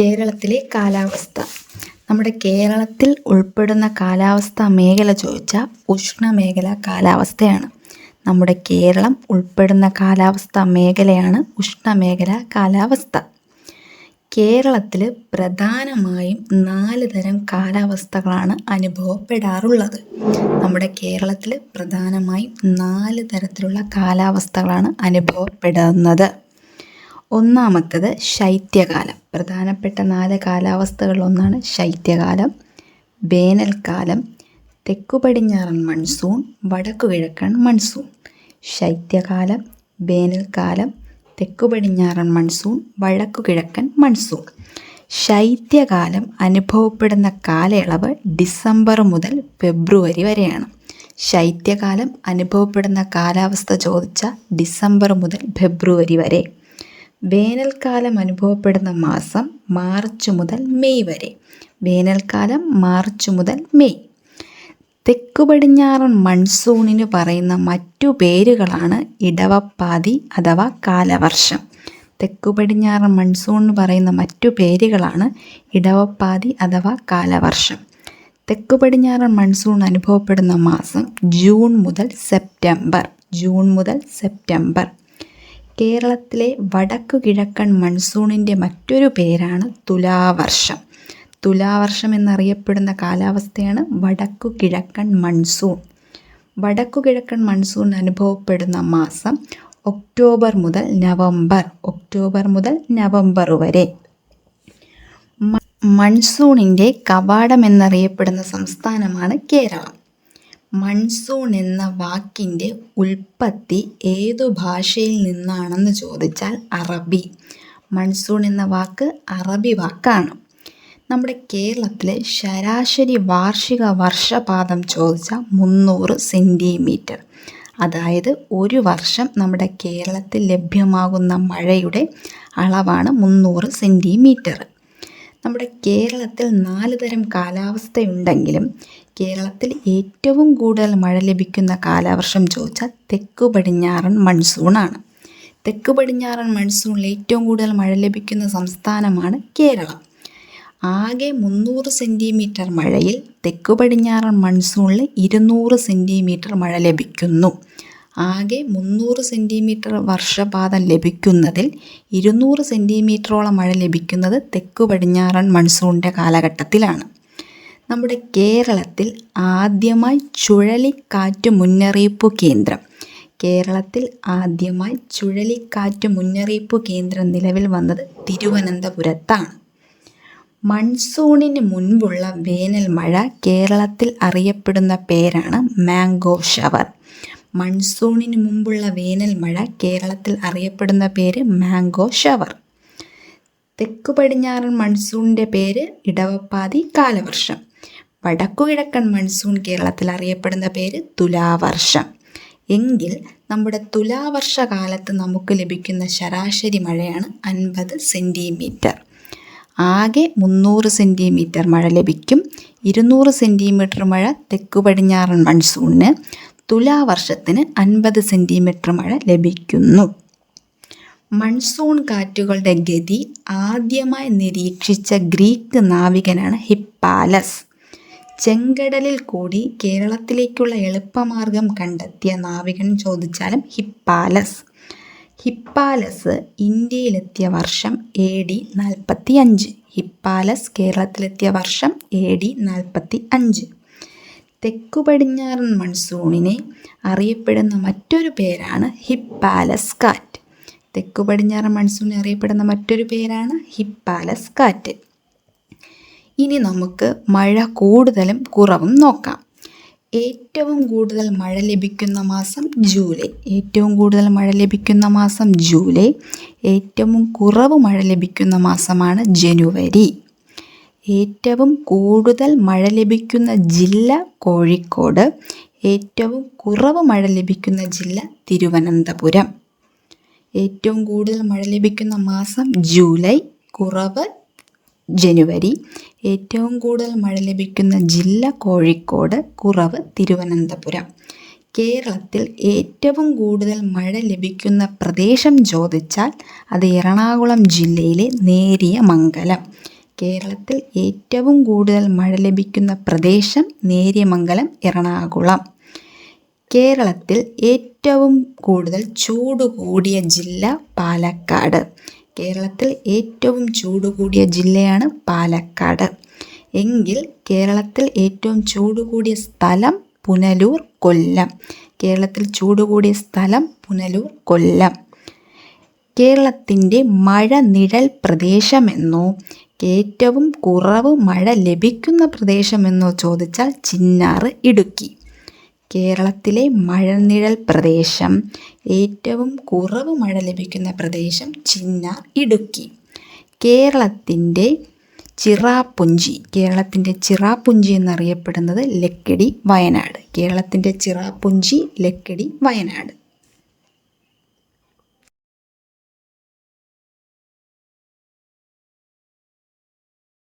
കേരളത്തിലെ കാലാവസ്ഥ. നമ്മുടെ കേരളത്തിൽ ഉൾപ്പെടുന്ന കാലാവസ്ഥ മേഖല ചോദിച്ചാൽ ഉഷ്ണമേഖല കാലാവസ്ഥയാണ്. നമ്മുടെ കേരളം ഉൾപ്പെടുന്ന കാലാവസ്ഥ മേഖലയാണ് ഉഷ്ണമേഖല കാലാവസ്ഥ. കേരളത്തിൽ പ്രധാനമായും നാല് തരം കാലാവസ്ഥകളാണ് അനുഭവപ്പെടാറുള്ളത്. നമ്മുടെ കേരളത്തിൽ പ്രധാനമായും നാല് തരത്തിലുള്ള കാലാവസ്ഥകളാണ് അനുഭവപ്പെടുന്നത് ഒന്നാമത്തത് ശൈത്യകാലം. പ്രധാനപ്പെട്ട നാല് കാലാവസ്ഥകളിലൊന്നാണ് ശൈത്യകാലം വേനൽക്കാലം തെക്കു പടിഞ്ഞാറൻ മൺസൂൺ വടക്കു കിഴക്കൻ മൺസൂൺ. ശൈത്യകാലം വേനൽക്കാലം തെക്കു പടിഞ്ഞാറൻ മൺസൂൺ വടക്കു കിഴക്കൻ മൺസൂൺ. ശൈത്യകാലം അനുഭവപ്പെടുന്ന കാലയളവ് ഡിസംബർ മുതൽ ഫെബ്രുവരി വരെയാണ്. ശൈത്യകാലം അനുഭവപ്പെടുന്ന കാലാവസ്ഥ ചോദിച്ചാൽ ഡിസംബർ മുതൽ ഫെബ്രുവരി വരെ. വേനൽക്കാലം അനുഭവപ്പെടുന്ന മാസം മാർച്ച് മുതൽ മെയ് വരെ. വേനൽക്കാലം മാർച്ച് മുതൽ മെയ്. തെക്കു പടിഞ്ഞാറൻ മൺസൂണിന് പറയുന്ന മറ്റു പേരുകളാണ് ഇടവപ്പാതി അഥവാ കാലവർഷം. തെക്കു പടിഞ്ഞാറൻ മൺസൂൺ എന്ന് പറയുന്ന മറ്റു പേരുകളാണ് ഇടവപ്പാതി അഥവാ കാലവർഷം. തെക്കു പടിഞ്ഞാറൻ മൺസൂൺ അനുഭവപ്പെടുന്ന മാസം ജൂൺ മുതൽ സെപ്റ്റംബർ. ജൂൺ മുതൽ സെപ്റ്റംബർ. കേരളത്തിലെ വടക്കു കിഴക്കൻ മൺസൂണിന്റെ മറ്റൊരു പേരാണ് തുലാവർഷം. തുലാവർഷം എന്നറിയപ്പെടുന്ന കാലാവസ്ഥയാണ് വടക്കു കിഴക്കൻ മൺസൂൺ വടക്കു കിഴക്കൻ മൺസൂൺ അനുഭവപ്പെടുന്ന മാസം ഒക്ടോബർ മുതൽ നവംബർ ഒക്ടോബർ മുതൽ നവംബർ വരെ. മൺസൂണിന്റെ കവാടം എന്നറിയപ്പെടുന്ന സംസ്ഥാനമാണ് കേരളം. മൺസൂൺ എന്ന വാക്കിന്റെ ഉൽപ്പത്തി ഏതു ഭാഷയിൽ നിന്നാണെന്ന് ചോദിച്ചാൽ അറബി. മൺസൂൺ എന്ന വാക്ക് അറബി വാക്കാണ്. നമ്മുടെ കേരളത്തിലെ ശരാശരി വാർഷിക വർഷപാതം ചോദിച്ചാൽ മുന്നൂറ് സെന്റിമീറ്റർ അതായത് ഒരു വർഷം നമ്മുടെ കേരളത്തിൽ ലഭ്യമാകുന്ന മഴയുടെ അളവാണ് മുന്നൂറ് സെന്റിമീറ്റർ നമ്മുടെ കേരളത്തിൽ നാല് തരം കാലാവസ്ഥയുണ്ടെങ്കിലും കേരളത്തിൽ ഏറ്റവും കൂടുതൽ മഴ ലഭിക്കുന്ന കാലവർഷം ചോദിച്ചാൽ തെക്കു പടിഞ്ഞാറൻ മൺസൂണാണ്. തെക്കു പടിഞ്ഞാറൻ മൺസൂണിൽ ഏറ്റവും കൂടുതൽ മഴ ലഭിക്കുന്ന സംസ്ഥാനമാണ് കേരളം. ആകെ മുന്നൂറ് സെന്റിമീറ്റർ മഴയിൽ തെക്കു പടിഞ്ഞാറൻ മൺസൂണിൽ ഇരുന്നൂറ് സെന്റിമീറ്റർ മഴ ലഭിക്കുന്നു. ആകെ മുന്നൂറ് സെന്റിമീറ്റർ വർഷപാതം ലഭിക്കുന്നതിൽ ഇരുന്നൂറ് സെന്റിമീറ്ററോളം മഴ ലഭിക്കുന്നത് തെക്കു പടിഞ്ഞാറൻ മൺസൂണിന്റെ കാലഘട്ടത്തിലാണ്. നമ്മുടെ കേരളത്തിൽ ആദ്യമായി ചുഴലിക്കാറ്റ് മുന്നറിയിപ്പ് കേന്ദ്രം. കേരളത്തിൽ ആദ്യമായി ചുഴലിക്കാറ്റ് മുന്നറിയിപ്പ് കേന്ദ്രം നിലവിൽ വന്നത് തിരുവനന്തപുരത്താണ്. മൺസൂണിന് മുൻപുള്ള വേനൽ മഴ കേരളത്തിൽ അറിയപ്പെടുന്ന പേരാണ് മാംഗോ ഷവർ. മൺസൂണിന് മുമ്പുള്ള വേനൽ മഴ കേരളത്തിൽ അറിയപ്പെടുന്ന പേര് മാംഗോ ഷവർ. തെക്കു പടിഞ്ഞാറൻ മൺസൂണിന്റെ പേര് ഇടവപ്പാതി കാലവർഷം. വടക്കു കിഴക്കൻ മൺസൂൺ കേരളത്തിൽ അറിയപ്പെടുന്ന പേര് തുലാവർഷം. എങ്കിൽ നമ്മുടെ തുലാവർഷ കാലത്ത് നമുക്ക് ലഭിക്കുന്ന ശരാശരി മഴയാണ് അൻപത് സെന്റിമീറ്റർ ആകെ മുന്നൂറ് സെന്റിമീറ്റർ മഴ ലഭിക്കും. ഇരുന്നൂറ് സെന്റിമീറ്റർ മഴ തെക്കു പടിഞ്ഞാറൻ മൺസൂണിന്. തുലാവർഷത്തിന് അൻപത് സെന്റിമീറ്റർ മഴ ലഭിക്കുന്നു. മൺസൂൺ കാറ്റുകളുടെ ഗതി ആദ്യമായി നിരീക്ഷിച്ച ഗ്രീക്ക് നാവികനാണ് ഹിപ്പാലസ്. ചെങ്കടലിൽ കൂടി കേരളത്തിലേക്കുള്ള എളുപ്പമാർഗം കണ്ടെത്തിയ നാവികൻ ചോദിച്ചാലും ഹിപ്പാലസ്. ഹിപ്പാലസ് ഇന്ത്യയിലെത്തിയ വർഷം എ ഡി നാൽപ്പത്തി അഞ്ച് ഹിപ്പാലസ് കേരളത്തിലെത്തിയ വർഷം എ ഡി നാൽപ്പത്തി അഞ്ച് തെക്കു പടിഞ്ഞാറൻ മൺസൂണിനെ അറിയപ്പെടുന്ന മറ്റൊരു പേരാണ് ഹിപ്പാലസ് കാറ്റ്. തെക്കു പടിഞ്ഞാറൻ മൺസൂണിനെ അറിയപ്പെടുന്ന മറ്റൊരു പേരാണ് ഹിപ്പാലസ് കാറ്റ്. ഇനി നമുക്ക് മഴ കൂടുതലും കുറവും നോക്കാം. ഏറ്റവും കൂടുതൽ മഴ ലഭിക്കുന്ന മാസം ജൂലൈ. ഏറ്റവും കൂടുതൽ മഴ ലഭിക്കുന്ന മാസം ജൂലൈ. ഏറ്റവും കുറവ് മഴ ലഭിക്കുന്ന മാസമാണ് ജനുവരി. ഏറ്റവും കൂടുതൽ മഴ ലഭിക്കുന്ന ജില്ല കോഴിക്കോട്. ഏറ്റവും കുറവ് മഴ ലഭിക്കുന്ന ജില്ല തിരുവനന്തപുരം. ഏറ്റവും കൂടുതൽ മഴ ലഭിക്കുന്ന മാസം ജൂലൈ. കുറവ് ജനുവരി ഏറ്റവും കൂടുതൽ മഴ ലഭിക്കുന്ന ജില്ല കോഴിക്കോട് കുറവ് തിരുവനന്തപുരം. കേരളത്തിൽ ഏറ്റവും കൂടുതൽ മഴ ലഭിക്കുന്ന പ്രദേശം ചോദിച്ചാൽ അത് എറണാകുളം ജില്ലയിലെ നേരിയ മംഗലം. കേരളത്തിൽ ഏറ്റവും കൂടുതൽ മഴ ലഭിക്കുന്ന പ്രദേശം നേരിയമംഗലം എറണാകുളം. കേരളത്തിൽ ഏറ്റവും കൂടുതൽ ചൂട് കൂടിയ ജില്ല പാലക്കാട്. കേരളത്തിൽ ഏറ്റവും ചൂട് കൂടിയ ജില്ലയാണ് പാലക്കാട്. എങ്കിൽ കേരളത്തിൽ ഏറ്റവും ചൂട് കൂടിയ സ്ഥലം പുനലൂർ കൊല്ലം. കേരളത്തിൽ ചൂട് കൂടിയ സ്ഥലം പുനലൂർ കൊല്ലം. കേരളത്തിന്റെ മഴ നിഴൽ പ്രദേശമെന്നോ ഏറ്റവും കുറവ് മഴ ലഭിക്കുന്ന പ്രദേശമെന്നോ ചോദിച്ചാൽ ചിന്നാറ് ഇടുക്കി. കേരളത്തിലെ മഴനിഴൽ പ്രദേശം. ഏറ്റവും കുറവ് മഴ ലഭിക്കുന്ന പ്രദേശം ചിന്നാർ ഇടുക്കി. കേരളത്തിന്റെ ചിറാപ്പുഞ്ചി കേരളത്തിന്റെ ചിറാപ്പുഞ്ചി എന്നറിയപ്പെടുന്നത് ലക്കിടി വയനാട്. കേരളത്തിന്റെ ചിറാപ്പുഞ്ചി ലക്കിടി വയനാട്.